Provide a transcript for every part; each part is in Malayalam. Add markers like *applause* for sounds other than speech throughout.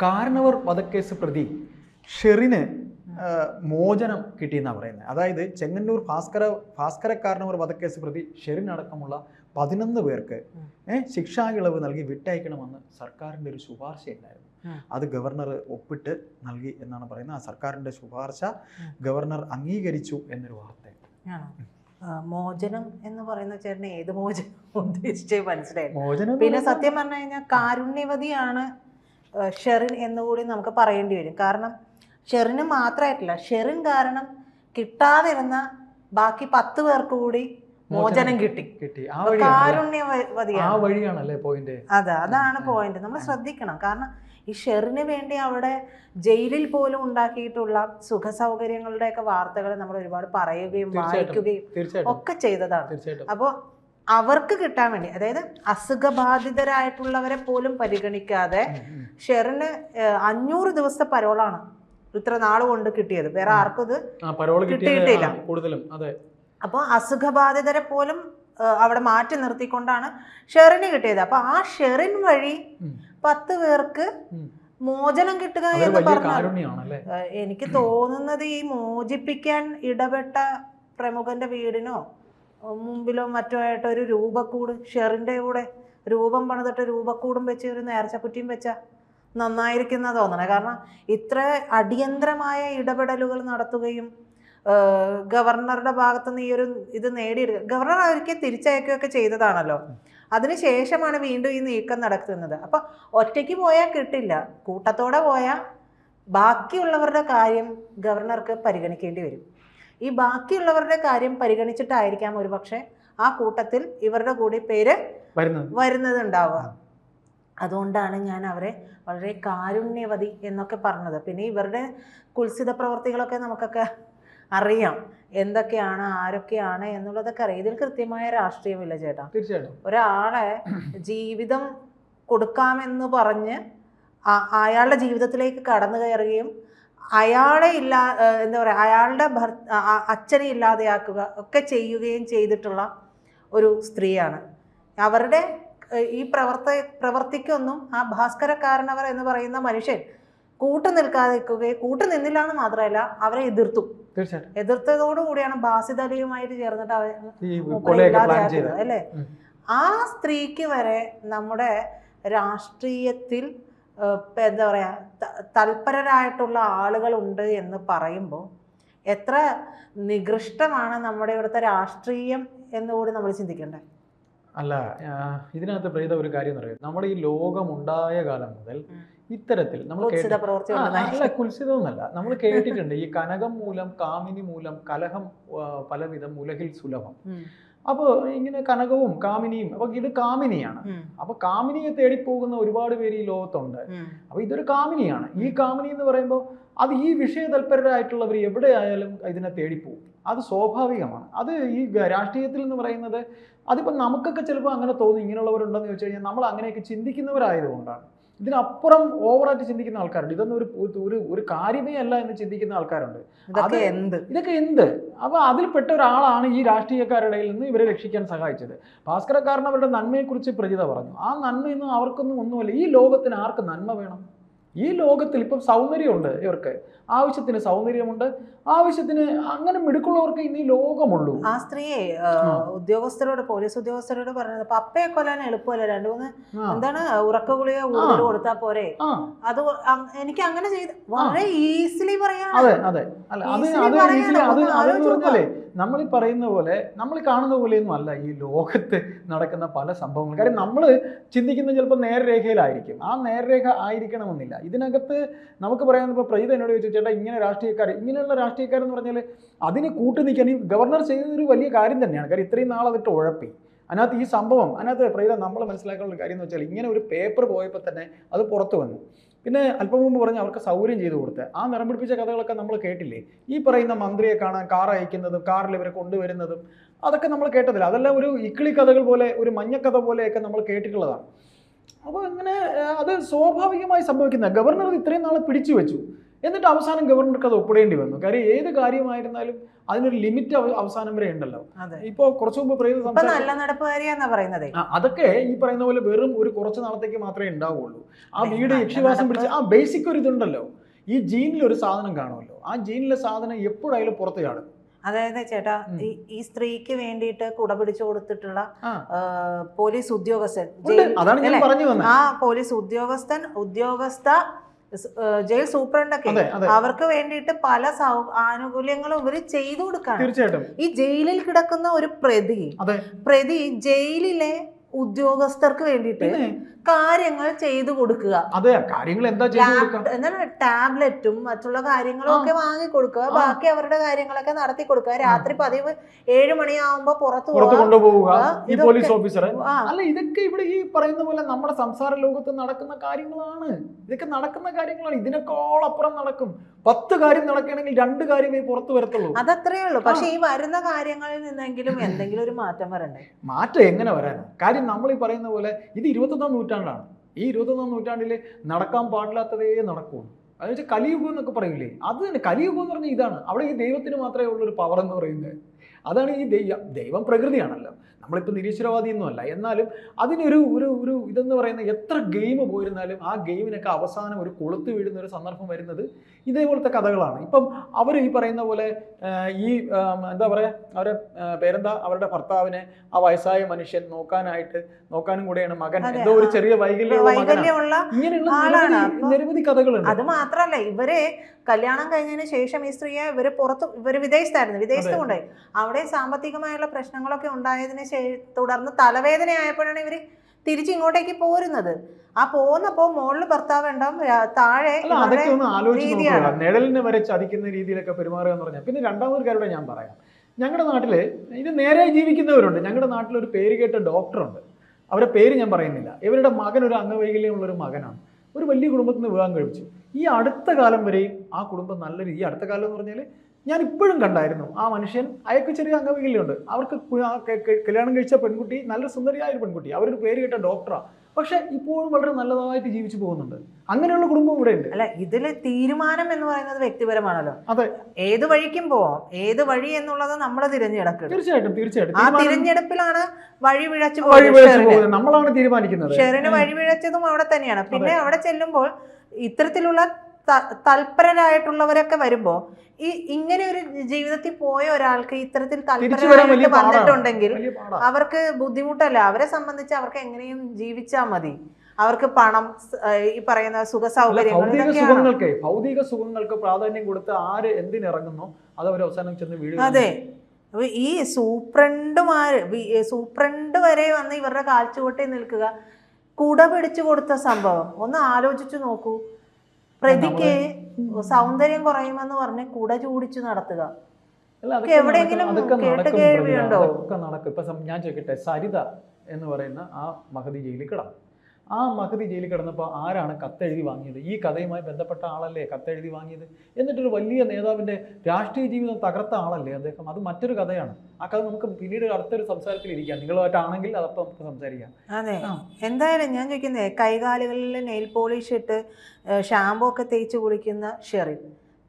കാരണവർ വധക്കേസ് പ്രതി ഷെറിന് മോചനം കിട്ടിയെന്നാണ് പറയുന്നത് അതായത് ചെങ്ങന്നൂർ ഭാസ്കര ഭാസ്കര കാരണവർ വധക്കേസ് പ്രതി ഷെറിനടക്കമുള്ള പതിനൊന്ന് പേർക്ക് ശിക്ഷാ ഇളവ് നൽകി വിട്ടയക്കണമെന്ന് സർക്കാരിന്റെ ഒരു ശുപാർശ ഉണ്ടായിരുന്നു. അത് ഗവർണർ ഒപ്പിട്ട് നൽകി എന്നാണ് പറയുന്നത്. ആ സർക്കാരിന്റെ ശുപാർശ ഗവർണർ അംഗീകരിച്ചു എന്നൊരു വാർത്ത. മോചനം എന്ന് പറയുന്ന ചേട്ടന് ഏത് മോചനം ഉദ്ദേശിച്ചേ മനസ്സിലായി മോചനം പിന്നെ സത്യം പറഞ്ഞു കഴിഞ്ഞാൽ കാരുണ്യവതിയാണ് ഷെറിൻ എന്നുകൂടി നമുക്ക് പറയേണ്ടി വരും. കാരണം ഷെറിന് മാത്രമായിട്ടില്ല ഷെറിൻ കാരണം കിട്ടാതിരുന്ന ബാക്കി പത്ത് പേർക്ക് കൂടി മോചനം കിട്ടി. കിട്ടി. ആ വഴിയാണല്ലേ? പോയിന്റ്? അതെ അതാണ് പോയിന്റ്. നമ്മൾ ശ്രദ്ധിക്കണം. കാരണം ഈ ഷെറിന് വേണ്ടി അവിടെ ജയിലിൽ പോലും ഉണ്ടാക്കിയിട്ടുള്ള സുഖ സൗകര്യങ്ങളുടെയൊക്കെ വാർത്തകൾ നമ്മൾ ഒരുപാട് പറയുകയും. വായിക്കുകയും ഒക്കെ ചെയ്തതാണ്. അപ്പോൾ അവർക്ക് കിട്ടാൻ വേണ്ടി അതായത് അസുഖബാധിതരായിട്ടുള്ളവരെ പോലും പരിഗണിക്കാതെ. ഷെറിന് അഞ്ഞൂറ് ദിവസത്തെ പരോളാണ് ഇത്ര നാൾ കൊണ്ട് കിട്ടിയത് വേറെ ആർക്കും ഇത് കിട്ടിയിട്ടില്ല. കൂടുതലും അതെ അപ്പോൾ അസുഖബാധിതരെ പോലും അവിടെ മാറ്റി നിർത്തിക്കൊണ്ടാണ് ഷെറിന് കിട്ടിയത് അപ്പൊ ആ ഷെറിൻ വഴി. പത്ത് പേർക്ക് മോചനം കിട്ടുക എന്ന് പറഞ്ഞു പറഞ്ഞാൽ എനിക്ക് തോന്നുന്നത് ഈ മോചിപ്പിക്കാൻ ഇടപെട്ട പ്രമുഖന്റെ വീടിനോ മുമ്പിലോ മറ്റോ ആയിട്ട് ഒരു രൂപക്കൂട് ഷെറിന്റെ കൂടെ രൂപം പണിതിട്ട് രൂപക്കൂടും വെച്ച് ഒരു നേർച്ചക്കുറ്റിയും വെച്ച നന്നായിരിക്കുന്ന തോന്നണേ. കാരണം ഇത്ര അടിയന്തരമായ ഇടപെടലുകൾ നടത്തുകയും ഗവർണറുടെ ഗവർണറുടെ ഭാഗത്തുനിന്ന് ഈ ഒരു ഇത് നേടിയെടുക്കുക ഗവർണർ അവർക്ക് തിരിച്ചയക്കുകയൊക്കെ ചെയ്തതാണല്ലോ. അതിനുശേഷമാണ് വീണ്ടും ഈ നീക്കം നടക്കുന്നത്. അപ്പം ഒറ്റയ്ക്ക് പോയാൽ കിട്ടില്ല. കൂട്ടത്തോടെ പോയാൽ ബാക്കിയുള്ളവരുടെ കാര്യം ഗവർണർക്ക് പരിഗണിക്കേണ്ടി വരും. ഈ ബാക്കിയുള്ളവരുടെ കാര്യം പരിഗണിച്ചിട്ടായിരിക്കാം ഒരുപക്ഷെ ആ കൂട്ടത്തിൽ ഇവരുടെ കൂടി പേര് വരുന്നത്. വരുന്നത് ഉണ്ടാവുക അതുകൊണ്ടാണ് ഞാൻ അവരെ വളരെ കാരുണ്യവതി എന്നൊക്കെ പറഞ്ഞത്. പിന്നെ ഇവരുടെ കുൽസിത പ്രവർത്തികളൊക്കെ നമുക്കൊക്കെ അറിയാം. എന്തൊക്കെയാണ് ആരൊക്കെയാണ് എന്നുള്ളതൊക്കെ അറിയാം. ഇതിൽ കൃത്യമായ രാഷ്ട്രീയമില്ല ചേട്ടാ. തീർച്ചയായിട്ടും. ഒരാളെ ജീവിതം കൊടുക്കാമെന്ന് പറഞ്ഞ് അയാളുടെ ജീവിതത്തിലേക്ക് കടന്നു കയറുകയും അയാളെ ഇല്ലാ എന്താ പറയുക അയാളുടെ ഭർ അച്ഛനെ ഇല്ലാതെയാക്കുക ഒക്കെ ചെയ്യുകയും ചെയ്തിട്ടുള്ള ഒരു സ്ത്രീയാണ്. അവരുടെ ഈ പ്രവർത്ത പ്രവർത്തിക്കൊന്നും ആ ഭാസ്കരക്കാരനവർ എന്ന് പറയുന്ന മനുഷ്യൻ കൂട്ടു നിൽക്കാതിരിക്കുകയും കൂട്ടു നിന്നില്ല എന്ന് മാത്രമല്ല അവരെ എതിർത്തു. എതിർത്തതോടു കൂടിയാണ് ബാസിദ് അലിയുമായിട്ട് ചേർന്നിട്ട് അവർ ഇല്ലാതെയാക്കുന്നത് അല്ലേ? ആ സ്ത്രീക്ക് വരെ നമ്മുടെ രാഷ്ട്രീയത്തിൽ എന്താ പറയുക തൽപരരായിട്ടുള്ള ആളുകളുണ്ട് എന്ന് പറയുമ്പോൾ എത്ര നികൃഷ്ടമാണ് നമ്മുടെ ഇവിടുത്തെ രാഷ്ട്രീയം എന്നുകൂടി നമ്മൾ ചിന്തിക്കേണ്ടത് അല്ല ഇതിനകത്ത് പ്രീത ഒരു കാര്യം എന്ന് പറയുന്നത്. നമ്മുടെ ഈ ലോകം ഉണ്ടായ കാലം മുതൽ ഇത്തരത്തിൽ നമ്മൾ നല്ല കുൽസിതമൊന്നല്ല നമ്മൾ *laughs* കേട്ടിട്ടുണ്ട് ഈ കനകം മൂലം കാമിനി മൂലം കലഹം പലവിധം ഉലകിൽ സുലഭം. അപ്പോൾ ഇങ്ങനെ കനകവും കാമിനിയും അപ്പൊ ഇത് കാമിനിയാണ്. അപ്പൊ കാമിനിയെ തേടിപ്പോകുന്ന ഒരുപാട് പേര് ഈ ലോകത്തുണ്ട്. അപ്പൊ ഇതൊരു കാമിനിയാണ്. ഈ കാമിനി എന്ന് പറയുമ്പോൾ അത് ഈ വിഷയ തൽപരരായിട്ടുള്ളവർ എവിടെയായാലും ഇതിനെ തേടിപ്പോകും. അത് സ്വാഭാവികമാണ്. അത് ഈ രാഷ്ട്രീയത്തിൽ എന്ന് പറയുന്നത് അതിപ്പോൾ നമുക്കൊക്കെ ചിലപ്പോൾ അങ്ങനെ തോന്നും ഇങ്ങനെയുള്ളവരുണ്ടെന്ന് ചോദിച്ചു കഴിഞ്ഞാൽ നമ്മൾ അങ്ങനെയൊക്കെ ചിന്തിക്കുന്നവരായതുകൊണ്ടാണ്. ഇതിനപ്പുറം ഓവറായിട്ട് ചിന്തിക്കുന്ന ആൾക്കാരുണ്ട്. ഇതൊന്നും ഒരു ഒരു ഒരു കാര്യമേ അല്ല എന്ന് ചിന്തിക്കുന്ന ആൾക്കാരുണ്ട്. അത് എന്ത്? ഇതൊക്കെ എന്ത്? അപ്പോൾ അതിൽപ്പെട്ട ഒരാളാണ് ഈ രാഷ്ട്രീയക്കാരുടെ നിന്ന് ഇവരെ രക്ഷിക്കാൻ സഹായിച്ചത്. ഭാസ്കരക്കാരൻ അവരുടെ നന്മയെക്കുറിച്ച് പ്രചിത പറഞ്ഞു. ആ നന്മയൊന്നും അവർക്കൊന്നും ഒന്നുമല്ല. ഈ ലോകത്തിന് ആർക്ക് നന്മ വേണം? ഈ ലോകത്തിൽ ഇപ്പം സൗന്ദര്യമുണ്ട് ഇവർക്ക്. ആവശ്യത്തിന് സൗന്ദര്യമുണ്ട്. ആവശ്യത്തിന് അങ്ങനെ മിടുക്കുള്ളവർക്ക് ഇന്ന് ഈ ലോകമുള്ളൂ. ആ സ്ത്രീയെ ഉദ്യോഗസ്ഥരോട് പോലീസ് ഉദ്യോഗസ്ഥരോട് പറഞ്ഞത് പപ്പയെ കൊല്ലാൻ എളുപ്പമല്ല. രണ്ടു മൂന്ന് എന്താണ് ഉറക്ക ഗുളിക കൂടുതൽ കൊടുത്താ പോരെ. അത് എനിക്ക് അങ്ങനെ ചെയ്ത് വളരെ ഈസിലി പറയാം അതെ അതെ. അല്ല അത് അത് ഈസിലി അത് എന്ന് പറഞ്ഞാലേ നമ്മൾ ഈ പറയുന്ന പോലെ നമ്മൾ കാണുന്ന പോലെയൊന്നും അല്ല ഈ ലോകത്ത് നടക്കുന്ന പല സംഭവങ്ങളും. കാര്യം നമ്മൾ ചിന്തിക്കുന്നത് ചിലപ്പോൾ നേർരേഖയിലായിരിക്കും. ആ നേർരേഖ ആയിരിക്കണമെന്നില്ല. ഇതിനകത്ത് നമുക്ക് പറയാൻ ഇപ്പോൾ പ്രീത എന്നോട് ചോദിച്ചു ചേട്ടാ ഇങ്ങനെ രാഷ്ട്രീയക്കാർ ഇങ്ങനെയുള്ള രാഷ്ട്രീയക്കാരെന്ന് പറഞ്ഞാൽ അതിന് കൂട്ടു നിൽക്കാൻ ഈ ഗവർണർ ചെയ്തൊരു വലിയ കാര്യം തന്നെയാണ്. കാര്യം ഇത്രയും നാൾ ഉഴപ്പി. അതിനകത്ത് ഈ സംഭവം അതിനകത്ത് പ്രീത നമ്മൾ മനസ്സിലാക്കാനുള്ള കാര്യം എന്ന് വെച്ചാൽ ഇങ്ങനെ ഒരു പേപ്പർ പോയപ്പോൾ തന്നെ അത് പുറത്തു വന്നു. പിന്നെ അല്പം മുമ്പ് പറഞ്ഞ് അവർക്ക് സൗകര്യം ചെയ്തു കൊടുത്ത്. ആ നിറം പിടിപ്പിച്ച കഥകളൊക്കെ നമ്മൾ കേട്ടില്ലേ? ഈ പറയുന്ന മന്ത്രിയെ കാണാൻ കാർ അയക്കുന്നതും കാറിൽ ഇവരെ കൊണ്ടുവരുന്നതും അതൊക്കെ നമ്മൾ കേട്ടതില്ല. അതെല്ലാം ഒരു ഇക്കിളി കഥകൾ പോലെ ഒരു മഞ്ഞക്കഥ പോലെയൊക്കെ നമ്മൾ കേട്ടിട്ടുള്ളതാണ്. അപ്പോൾ അങ്ങനെ അത് സ്വാഭാവികമായി സംഭവിക്കുന്ന ഗവർണർ ഇത് ഇത്രയും നാളെ പിടിച്ചു വെച്ചു. എന്നിട്ട് അവസാനം ഗവർണർക്ക് അത് ഒപ്പിടേണ്ടി വന്നു. കാര്യം ഏത് കാര്യമായിരുന്നാലും അതിനൊരു ലിമിറ്റ് അവസാനം വരെ ഉണ്ടല്ലോ. ഇപ്പോ കുറച്ചു മുമ്പ് നല്ല നടപ്പുകാരിയാന്നാ പറയുന്നതേ. അതൊക്കെ ഈ പറയുന്ന പോലെ വെറും ഒരു കുറച്ച് നാളത്തേക്ക് മാത്രമേ ഉണ്ടാവുള്ളൂ. ആ വീട് യക്ഷിവാസം പിടിച്ച് ആ ബേസിക് ഒരു ഇതുണ്ടല്ലോ. ഈ ജീനിൽ ഒരു സാധനം കാണുമല്ലോ. ആ ജീനിലെ സാധനം എപ്പോഴായാലും പുറത്ത് കാണും. അതായത് ചേട്ടാ ഈ സ്ത്രീക്ക് വേണ്ടിയിട്ട് കുട പിടിച്ചു കൊടുത്തിട്ടുള്ള പോലീസ് ഉദ്യോഗസ്ഥൻ അതാണ് ഞാൻ പറഞ്ഞു ആ പോലീസ് ഉദ്യോഗസ്ഥൻ ഉദ്യോഗസ്ഥ ജയിൽ സൂപ്രണ്ടൊക്കെ അവർക്ക് വേണ്ടിയിട്ട് പല ആനുകൂല്യങ്ങളും ഇവർ ചെയ്തു കൊടുക്കാണ് തീർച്ചയായിട്ടും. ഈ ജയിലിൽ കിടക്കുന്ന ഒരു പ്രതി പ്രതി ജയിലിലെ ഉദ്യോഗസ്ഥർക്ക് വേണ്ടിയിട്ട് കാര്യങ്ങൾ ചെയ്തു കൊടുക്കുക. അതെ കാര്യങ്ങൾ എന്താ എന്താണ്? ടാബ്ലറ്റും മറ്റുള്ള കാര്യങ്ങളും ഒക്കെ വാങ്ങി കൊടുക്കുക. ബാക്കി അവരുടെ കാര്യങ്ങളൊക്കെ നടത്തി കൊടുക്കുക. രാത്രി പതിവ് ഏഴ് മണിയാവുമ്പോ പുറത്തു പുറത്ത് പോവാ കൊണ്ടുപോവുക ഈ പോലീസ് ഓഫീസറെ. അല്ല ഇതൊക്കെ ഇവിടെ ഈ പറയുന്ന പോലെ നമ്മുടെ സംസാര ലോകത്ത് നടക്കുന്ന കാര്യങ്ങളാണ്. ഇതൊക്കെ നടക്കുന്ന കാര്യങ്ങളാണ്. ഇതിനേക്കാളപ്പുറം നടക്കും. പത്ത് കാര്യം നടക്കുകയാണെങ്കിൽ രണ്ട് കാര്യമേ പുറത്ത് വരത്തുള്ളൂ. അതത്രേ ഉള്ളൂ. പക്ഷെ ഈ വരുന്ന കാര്യങ്ങളിൽ നിന്നെങ്കിലും എന്തെങ്കിലും ഒരു മാറ്റം വരണ്ടേ? മാറ്റം എങ്ങനെ വരാനാ? കാര്യം നമ്മൾ ഈ പറയുന്ന പോലെ ഇത് ഇരുപത്തൊന്നാം നൂറ്റാണ്ടാണ്. ഈ ഇരുപത്തൊന്നാം നൂറ്റാണ്ടിൽ നടക്കാൻ പാടില്ലാത്തതേ നടക്കുള്ളൂ. അതെന്ന് വെച്ചാൽ കലിയുഗം എന്നൊക്കെ പറയില്ലേ അത് തന്നെ കലിയുഗം എന്ന് പറഞ്ഞാൽ ഇതാണ്. അവിടെ ഈ ദൈവത്തിന് മാത്രമേ ഉള്ളൊരു പവർ എന്ന് പറയുന്നത്. അതാണ് ഈ ദൈവം ദൈവം പ്രകൃതിയാണല്ലോ. നമ്മളിപ്പോൾ നിരീശ്വരവാദിയൊന്നുമല്ല. എന്നാലും അതിനൊരു ഒരു ഒരു ഇതെന്ന് പറയുന്ന എത്ര ഗെയിം പോയിരുന്നാലും ആ ഗെയിമിനൊക്കെ അവസാനം ഒരു കൊളുത്ത് വീഴുന്ന ഒരു സന്ദർഭം വരുന്നത് ഇതേപോലത്തെ കഥകളാണ്. ഇപ്പം അവർ ഈ പറയുന്ന പോലെ ഈ എന്താ പറയുക അവരെ പേരെന്താ? അവരുടെ ഭർത്താവിനെ ആ വയസ്സായ മനുഷ്യൻ നോക്കാനായിട്ട് നോക്കാനും കൂടെയാണ് മകൻ. എന്തോ ഒരു. ചെറിയ വൈകല്യമുള്ള ഇങ്ങനെയുള്ള നിരവധി കഥകളുണ്ട്. അത് മാത്രല്ല ഇവർ കല്യാണം കഴിഞ്ഞതിന് ശേഷം ഈ സ്ത്രീയെ ഇവർ പുറത്ത് ഇവർ വിദേശത്തായിരുന്നു വിദേശത്ത്. കൊണ്ടുപോയി. അവിടെ സാമ്പത്തികമായുള്ള പ്രശ്നങ്ങളൊക്കെ ഉണ്ടായതിനു ശേ തുടർന്ന് തലവേദന ആയപ്പോഴാണ് ഇവർ തിരിച്ച് ഇങ്ങോട്ടേക്ക് പോരുന്നത്. ആ പോന്നപ്പോ മുകളിൽ ഭർത്താവ് ഉണ്ടാവും താഴെ അതൊക്കെ ഒന്ന് ആലോചിച്ച് നിഴലിനെ വരെ ചതിക്കുന്ന രീതിയിലൊക്കെ പെരുമാറുക എന്ന് പറഞ്ഞാൽ. പിന്നെ രണ്ടാമതൊരു കാര്യം ഞാൻ പറയാം. ഞങ്ങളുടെ നാട്ടിൽ ഇത് നേരെ ജീവിക്കുന്നവരുണ്ട്. ഞങ്ങളുടെ നാട്ടിൽ ഒരു പേര് കേട്ട ഡോക്ടറുണ്ട്. അവരുടെ പേര് ഞാൻ പറയുന്നില്ല. ഇവരുടെ മകൻ ഒരു അംഗവൈകല്യമുള്ള ഒരു മകനാണ്. ഒരു വലിയ കുടുംബത്തിൽ നിന്ന് വിവാഹം കഴിച്ചു. ഈ അടുത്ത കാലം വരെയും ആ കുടുംബം നല്ല രീതി അടുത്ത കാലം എന്ന് പറഞ്ഞാൽ ഞാൻ ഇപ്പോഴും കണ്ടായിരുന്നു. ആ മനുഷ്യൻ അയാൾക്ക് ചെറിയ അംഗവൈകല്യമുണ്ട്. അവർക്ക് കല്യാണം കഴിച്ച പെൺകുട്ടി നല്ല സുന്ദരിയായ ഒരു പെൺകുട്ടി. അവരൊരു പേര് കേട്ട ഡോക്ടറാണ് പക്ഷെ ഇപ്പോഴും വളരെ നല്ലതായിട്ട് ജീവിച്ചു പോകുന്നുണ്ട്. അങ്ങനെയുള്ള കുടുംബം ഇവിടെ ഉണ്ട്. അല്ല ഇതിൽ തീരുമാനം എന്ന് പറയുന്നത് വ്യക്തിപരമാണല്ലോ. അതെ. ഏത് വഴിക്കും പോവാം. ഏത് വഴി എന്നുള്ളത് നമ്മൾ തിരഞ്ഞെടുക്കും തീർച്ചയായിട്ടും തീർച്ചയായിട്ടും. ആ തിരഞ്ഞെടുപ്പിലാണ് വഴി വിഴച്ചു. പോകുന്നത് നമ്മളാണ് തീരുമാനിക്കുന്നത്. ഷെറിന് വഴി വിഴച്ചതും അവിടെ തന്നെയാണ്. പിന്നെ അവിടെ ചെല്ലുമ്പോൾ ഇത്തരത്തിലുള്ള തൽപരരായിട്ടുള്ളവരൊക്കെ വരുമ്പോ ഈ ഇങ്ങനെ ഒരു ജീവിതത്തിൽ പോയ ഒരാൾക്ക് ഇത്തരത്തിൽ തൽപരരായിട്ട് വന്നിട്ടുണ്ടെങ്കിൽ അവർക്ക് ബുദ്ധിമുട്ടല്ല. അവരെ സംബന്ധിച്ച് അവർക്ക് എങ്ങനെയും ജീവിച്ചാൽ മതി. അവർക്ക് പണം ഈ പറയുന്ന സുഖ ഭൗതിക സുഖങ്ങൾക്ക് ഭൗതിക സുഖങ്ങൾക്ക് പ്രാധാന്യം കൊടുത്ത് ആര് എന്തിനിറങ്ങുന്നു അത് അവർ അവസാനം ചെന്ന് വീഴും അതെ. അപ്പൊ ഈ സൂപ്രണ്ടുമാര് സൂപ്രണ്ട് വരെ വന്ന് ഇവരുടെ കാൽച്ചുവട്ടിൽ നിൽക്കുക കുട പിടിച്ചു കൊടുത്ത സംഭവം. ഒന്ന് ആലോചിച്ചു നോക്കൂ. പ്രതിക്ക് സൗന്ദര്യം കുറയുമെന്ന് പറഞ്ഞ് കുട ചൂടിച്ചു നടത്തുക. എവിടെയെങ്കിലും നടക്കും, അതൊക്കെ കേട്ട് കേൾവിയുണ്ടോ? നടക്കും. ഇപ്പൊ ഞാൻ ചോദിക്കട്ടെ സരിത എന്ന് പറയുന്ന ആ മഹതി ജയിലിൽ കിടന്നു. ആ മഹതി ജയിലിൽ കിടന്നപ്പോൾ ആരാണ് കത്തെഴുതി വാങ്ങിയത്? ഈ കഥയുമായി ബന്ധപ്പെട്ട ആളല്ലേ കത്തെഴുതി വാങ്ങിയത്? എന്നിട്ടൊരു വലിയ നേതാവിന്റെ രാഷ്ട്രീയ ജീവിതം തകർത്ത ആളല്ലേ അദ്ദേഹം? അത് മറ്റൊരു കഥയാണ്. ആ കഥ നമുക്ക് പിന്നീട് അടുത്തൊരു സംസാരത്തിൽ ഇരിക്കാം. നിങ്ങളുമായിട്ടാണെങ്കിൽ അതപ്പം നമുക്ക് സംസാരിക്കാം. അതെ. എന്തായാലും ഞാൻ ചോദിക്കുന്നത് കൈകാലുകളിൽ നെയിൽ പോളിഷ് ഇട്ട് ഷാമ്പു ഒക്കെ തേച്ച് കുളിക്കുന്ന ഷെറിൻ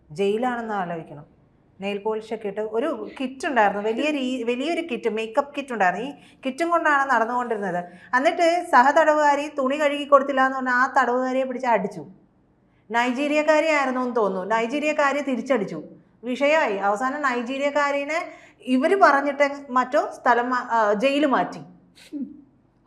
ജയിലാണെന്ന് ആലോചിക്കണം. നെയിൽ പോളിഷ് ഒക്കെ ഇട്ട് ഒരു കിറ്റ് ഉണ്ടായിരുന്നു. വലിയ രീ വലിയൊരു കിറ്റ് മേക്കപ്പ് കിറ്റ് ഉണ്ടായിരുന്നു. ഈ കിറ്റും കൊണ്ടാണ് നടന്നുകൊണ്ടിരുന്നത്. എന്നിട്ട് സഹതടവുകാരി തുണി കഴുകി കൊടുത്തില്ല എന്ന് പറഞ്ഞാൽ ആ തടവുകാരിയെ പിടിച്ച് അടിച്ചു. നൈജീരിയക്കാരി ആയിരുന്നു എന്ന് തോന്നുന്നു. നൈജീരിയക്കാരി തിരിച്ചടിച്ചു. വിഷയമായി. അവസാനം നൈജീരിയക്കാരിനെ ഇവർ പറഞ്ഞിട്ട് മറ്റോ സ്ഥലം ജയിൽ മാറ്റി.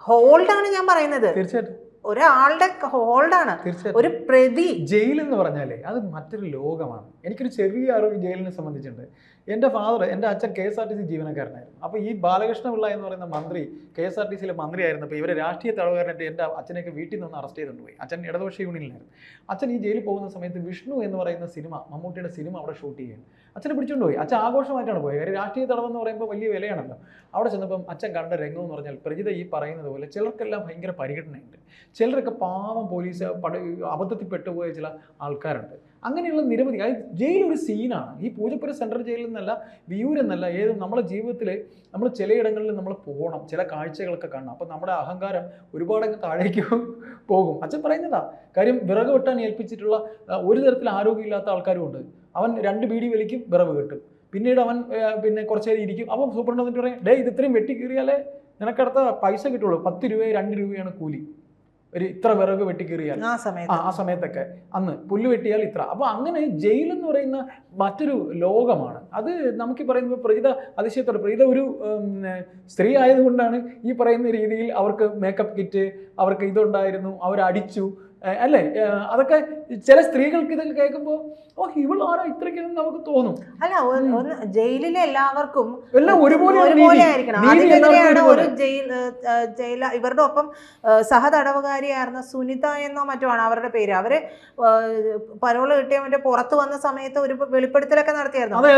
ഹോൾഡാണ് ഞാൻ പറയുന്നത്. തീർച്ചയായിട്ടും. ഒരാളുടെ ഹോൾഡാണ് ഒരു പ്രതി. ജയിൽ എന്ന് പറഞ്ഞാലേ അത് മറ്റൊരു ലോകമാണ്. എനിക്കൊരു ചെറിയ അറിവ് ജയിലിനെ സംബന്ധിച്ചിട്ടുണ്ട്. എന്റെ ഫാദർ എന്റെ അച്ഛൻ K S R T C ജീവനക്കാരനായിരുന്നു. അപ്പോൾ ഈ ബാലകൃഷ്ണ പിള്ള എന്ന് പറയുന്ന മന്ത്രി കെ എസ് ആർ ടി സിയിലെ മന്ത്രിയായിരുന്നു. അപ്പോൾ ഇവരെ രാഷ്ട്രീയ തടവുകാരനായിട്ട് എന്റെ അച്ഛനെയൊക്കെ വീട്ടിൽ നിന്ന് അറസ്റ്റ് ചെയ്തുകൊണ്ട് പോയി അച്ഛൻ ഇടതുപക്ഷ യൂണിയനിലായിരുന്നു. അച്ഛൻ ഈ ജയിലിൽ പോകുന്ന സമയത്ത് വിഷ്ണു എന്ന് പറയുന്ന സിനിമ മമ്മൂട്ടിയുടെ സിനിമ അവിടെ ഷൂട്ട് ചെയ്യുകയാണ്. അച്ഛനെ പിടിച്ചുകൊണ്ട് പോയി അച്ഛൻ ആഘോഷമായിട്ടാണ് പോയത്. കാര്യം രാഷ്ട്രീയ തടവെന്ന് പറയുമ്പോൾ വലിയ വിലയാണല്ലോ. അവിടെ ചെന്നപ്പം അച്ഛൻ കണ്ട രംഗം എന്ന് പറഞ്ഞാൽ പ്രജിത ഈ പറയുന്നത് പോലെ ചിലർക്കെല്ലാം ഭയങ്കര പരിഗണനയുണ്ട് ചിലരൊക്കെ പാവം പോലീസ് പട അബദ്ധത്തിൽ പെട്ടുപോയ ചില ആൾക്കാരുണ്ട്. അങ്ങനെയുള്ള നിരവധി അതായത് ജയിൽ ഒരു സീനാണ്. ഈ പൂജപ്പുര സെൻട്രൽ ജയിലിൽ നിന്നല്ല വിയൂർ എന്നല്ല ഏത് നമ്മുടെ ജീവിതത്തിൽ നമ്മൾ ചിലയിടങ്ങളിൽ നമ്മൾ പോകണം ചില കാഴ്ചകളൊക്കെ കാണണം. അപ്പം നമ്മുടെ അഹങ്കാരം ഒരുപാട് അങ്ങ് താഴേക്ക് പോകും. അച്ഛൻ പറയുന്നതാ കാര്യം വിറക് വെട്ടാൻ ഏൽപ്പിച്ചിട്ടുള്ള ഒരു തരത്തിൽ ആരോഗ്യമില്ലാത്ത ആൾക്കാരും ഉണ്ട്. അവൻ രണ്ട് ബീഡി വലിക്കും വിറവ് കിട്ടും. പിന്നീട് അവൻ പിന്നെ കുറച്ച് നേരം ഇരിക്കും. അപ്പം സൂപ്രണ്ട് പറയും ഡേ ഇത് ഇത്രയും വെട്ടി കീറിയാലേ നിനക്കടുത്ത പൈസ കിട്ടുള്ളൂ. പത്ത് രൂപയോ രണ്ട് രൂപയാണ് കൂലി. ഒരു ഇത്ര വിറക് വെട്ടി കീറിയാൽ ആ സമയത്ത്. ആ സമയത്തൊക്കെ. അന്ന് പുല്ല് വെട്ടിയാൽ ഇത്ര. അപ്പോൾ അങ്ങനെ ജയിൽ എന്ന് പറയുന്ന മറ്റൊരു ലോകമാണ്. അത് നമുക്ക് ഈ പറയുന്നത് പ്രീത അതിശയത്തോടെ പ്രീത ഒരു സ്ത്രീ ആയതുകൊണ്ടാണ് ഈ പറയുന്ന രീതിയിൽ അവർക്ക് മേക്കപ്പ് കിറ്റ് അവർക്ക് ഇതുണ്ടായിരുന്നു അവരടിച്ചു അല്ലേ? അതൊക്കെ ചില സ്ത്രീകൾക്ക് ഇത് കേൾക്കുമ്പോൾ ഓ ഇവൾ ആരാ? ഇത്രയ്ക്കെന്ന് നമുക്ക് തോന്നും. അല്ല ജയിലിലെ എല്ലാവർക്കും എല്ലാം ഒരുപോലെ ഒരുപോലെ ആയിരിക്കണം. അതിനെതിരെയാണ് ഒരു ജയിൽ ജയില ഇവരുടെ ഒപ്പം സഹതടവുകാരിയായിരുന്ന സുനിത എന്നോ മറ്റോ ആണ് അവരുടെ പേര്. അവർ പരോൾ കിട്ടിയ മറ്റേ പുറത്ത് വന്ന സമയത്ത് ഒരു വെളിപ്പെടുത്തലൊക്കെ നടത്തിയായിരുന്നു? അതെ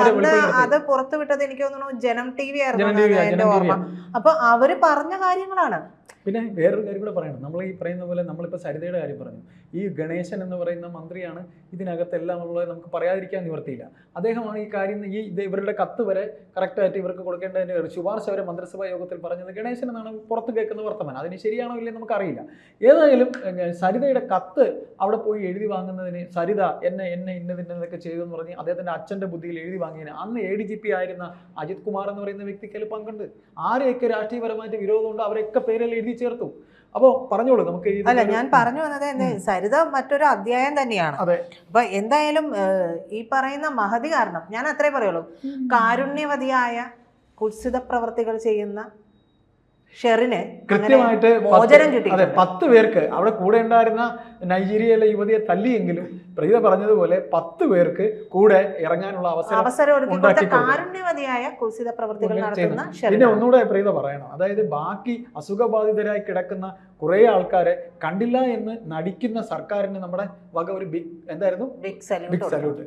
അന്ന് അത് പുറത്ത് വിട്ടത് എനിക്ക് തോന്നുന്നു ജനം ടി വി ആയിരുന്നു എന്റെ ഓർമ്മ. അപ്പൊ അവർ പറഞ്ഞ കാര്യങ്ങളാണ്. പിന്നെ വേറൊരു കാര്യം കൂടെ പറയണം. നമ്മൾ ഈ പറയുന്ന പോലെ നമ്മളിപ്പോൾ സരിതയുടെ കാര്യം പറഞ്ഞു. ഈ ഗണേശൻ എന്ന് പറയുന്ന മന്ത്രിയാണ്. ഇതിനകത്തെല്ലാം ഉള്ളത് നമുക്ക് പറയാതിരിക്കാൻ നിവർത്തിയില്ല അദ്ദേഹമാണ് ഈ കാര്യം ഈ ഇത് ഇവരുടെ കത്ത് വരെ കറക്റ്റായിട്ട് ഇവർക്ക് കൊടുക്കേണ്ടതിന്റെ ശുപാർശ വരെ മന്ത്രിസഭാ യോഗത്തിൽ പറഞ്ഞത് ഗണേശൻ എന്നാണ് പുറത്ത് കേൾക്കുന്ന വർത്തമാനം. അതിന് ശരിയാണോ ഇല്ലയോ നമുക്കറിയില്ല. ഏതായാലും സരിതയുടെ കത്ത് അവിടെ പോയി എഴുതി വാങ്ങുന്നതിന് സരിത എന്നെ എന്നെ ഇന്നതിന്നതൊക്കെ ചെയ്തു എന്ന് പറഞ്ഞ് അദ്ദേഹത്തിന്റെ അച്ഛന്റെ ബുദ്ധിയിൽ എഴുതി വാങ്ങിയതിന് അന്ന് എ ഡി ജി പി ആയിരുന്ന അജിത് കുമാർ എന്ന് പറയുന്ന വ്യക്തിക്ക് അതിൽ പങ്കുണ്ട്. ആരെയൊക്കെ രാഷ്ട്രീയപരമായിട്ട് വിരോധമുണ്ട് അവരൊക്കെ പേരിൽ എഴുതി ചേർത്തു. അപ്പോൾ പറഞ്ഞോളൂ നമുക്ക് അല്ല ഞാൻ പറഞ്ഞു വന്നത് സരിത മറ്റൊരു അധ്യായം തന്നെയാണ്. അതെ. അപ്പൊ എന്തായാലും ഈ പറയുന്ന മഹതി കാരണം ഞാൻ അത്രേ പറയുള്ളൂ. കാരുണ്യവതിയായ കുത്സിത പ്രവർത്തികൾ ചെയ്യുന്ന ഷെറിന് കൃത്യമായിട്ട് മോചനം കിട്ടി അതെ പത്ത് പേർക്ക് അവിടെ കൂടെ ഉണ്ടായിരുന്ന നൈജീരിയയിലെ യുവതിയെ തല്ലിയെങ്കിലും പ്രീത പറഞ്ഞതുപോലെ പത്ത് പേർക്ക് കൂടെ ഇറങ്ങാനുള്ള അവസരം. കാരുണ്യവതിയായ കുത്സിത പ്രവർത്തികൾ നടത്തുന്ന പിന്നെ ഒന്നുകൂടെ പ്രീത പറയണം. അതായത് ബാക്കി അസുഖബാധിതരായി കിടക്കുന്ന കുറെ ആൾക്കാരെ കണ്ടില്ല എന്ന് നടിക്കുന്ന സർക്കാരിന് നമ്മുടെ വക ഒരു ബിഗ് എന്തായിരുന്നു? Big salute